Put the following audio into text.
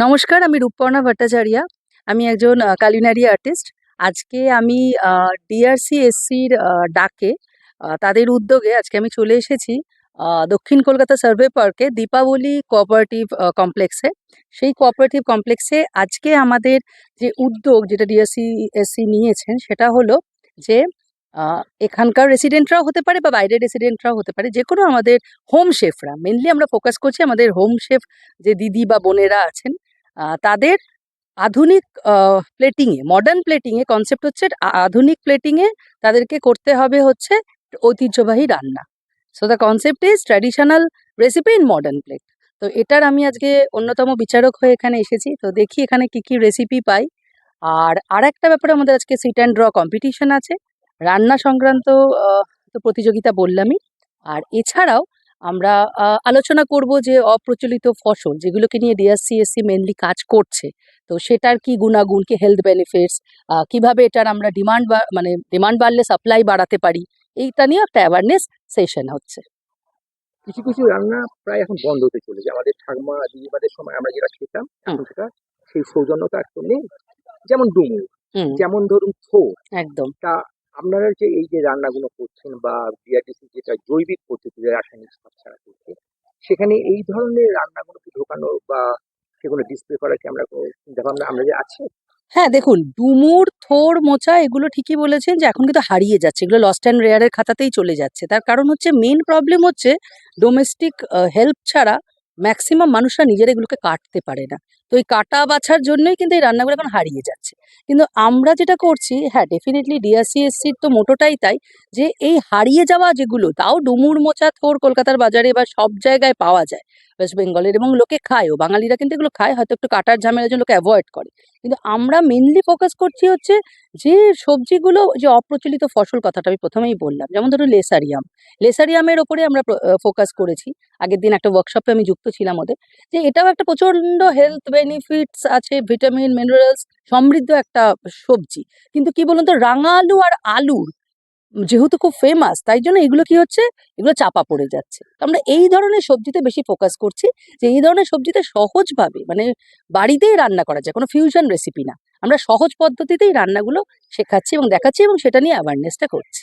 নমস্কার, আমি রূপপর্ণা ভট্টাচার্যা। আমি একজন কালিনারি আর্টিস্ট আজকে আমি ডিআরসি এসসির ডাকে তাদের উদ্যোগে আজকে আমি চলে এসেছি দক্ষিণ কলকাতা সার্ভে পার্কে দীপাবলি কোঅপারেটিভ কমপ্লেক্সে সেই কোঅপারেটিভ কমপ্লেক্সে আজকে আমাদের যে উদ্যোগ যেটা ডিআরসি এসসি নিয়েছেন, সেটা হলো যে এখানকার রেসিডেন্টরাও হতে পারে বা বাইরের রেসিডেন্টরাও হতে পারে যে কোনো আমাদের হোম শেফরা মেনলি আমরা ফোকাস করছি আমাদের হোম শেফ যে দিদি বা বোনেরা আছেন তাদের আধুনিক প্লেটিংয়ে মডার্ন প্লেটিংয়ে কনসেপ্ট হচ্ছে আধুনিক প্লেটিংয়ে তাদেরকে করতে হবে হচ্ছে ঐতিহ্যবাহী রান্না। So the concept is traditional recipe in modern plate তো এটার আমি আজকে অন্যতম বিচারক হয়ে এখানে এসেছি। তো দেখি এখানে কি কি রেসিপি পাই। আর আর একটা ব্যাপারে আমাদের আজকে সিট অ্যান্ড ড্র কম্পিটিশন আছে। রান্না সংক্রান্ত তো প্রতিযোগিতা বললামই। আর এছাড়াও আমরা আলোচনা করব যে অপ্রচলিত ফসল যেগুলোকে নিয়ে ডিএসসিএসসি মেনলি কাজ করছে তো সেটার কি গুণাগুণ কি হেলথ বেনিফিটস কীভাবে এটার আমরা ডিমান্ড মানে ডিমান্ড বাড়লে সাপ্লাই বাড়াতে পারি এইটা নিয়ে একটা অ্যাওয়ারনেস সেশন হচ্ছে। কিছু কিছু রান্না প্রায় এখন বন্ধ হতে চলেছে। আমাদের ঠাকুমা দিদিমাদের সময় আমরা যেটা খেতাম এখন সেটা সেই সৌজন্যতা একটু নেই যেমন ডুমুর যেমন ধরুন থোর একদম। তা আপনারা যে এই যে রান্নাগুলো করছেন বা বিআরটিসি যেটা জৈবিক পদ্ধতিতে রাসায়নিক সার ছাড়া করছে, সেখানে এই ধরনের রান্নাগুলোকে ঢোকানো বা সেগুলো ডিসপ্লে করার কি আমরা কোনো চিন্তা ভাবনা আমরা যে আছে? হ্যাঁ দেখুন, ডুমুর, থোর, মোচা এগুলো ঠিকই বলেছেন যে এখন কিন্তু হারিয়ে যাচ্ছে। এগুলো লস্ট অ্যান্ড রেয়ারের খাতাতেই চলে যাচ্ছে। তার কারণ হচ্ছে মেন প্রবলেম হচ্ছে ডোমেস্টিক হেল্প ছাড়া ম্যাক্সিমাম মানুষরা নিজেরা এগুলোকে কাটতে পারে না। তো এই কাটা বাছার জন্যই কিন্তু এই রান্নাগুলো এখন হারিয়ে যাচ্ছে। কিন্তু আমরা যেটা করছি হ্যাঁ ডেফিনেটলি ডিআরসিএসসির তো মোটোটাই তাই যে এই হারিয়ে যাওয়া যেগুলো, তাও ডুমুর মোচা থোর কলকাতার বাজারে বা সব জায়গায় পাওয়া যায়। ওয়েস্ট বেঙ্গলের এবং লোকে খায়ও বাঙালিরা কিন্তু এগুলো খায়, হয়তো একটু কাটার ঝামেলার জন্য লোকে অ্যাভয়েড করে। কিন্তু আমরা মেনলি ফোকাস করছি হচ্ছে যে সবজিগুলো, যে অপ্রচলিত ফসল কথাটা আমি প্রথমেই বললাম, যেমন ধরুন লেসারিয়াম লেসারিয়ামের ওপরে আমরা ফোকাস করেছি। আগের দিন একটা ওয়ার্কশপে আমি যুক্ত ছিলাম ওদের, যে এটাও একটা প্রচণ্ড হেলথ বেনিফিটস আছে ভিটামিন মিনারেলস সমৃদ্ধ একটা সবজি। কিন্তু কি বলুন তো রাঙা আলু আর আলুর যেহেতু খুব ফেমাস তাই জন্য এগুলো কি হচ্ছে? এগুলো চাপা পড়ে যাচ্ছে। আমরা এই ধরনের সবজিতে বেশি ফোকাস করছি যে, এই ধরনের সবজিতে সহজভাবে মানে বাড়িতেই রান্না করা যায়, কোনো ফিউশন রেসিপি না। আমরা সহজ পদ্ধতিতেই রান্নাগুলো শেখাচ্ছি এবং দেখাচ্ছি এবং সেটা নিয়ে অ্যাওয়ারনেসটা করছি।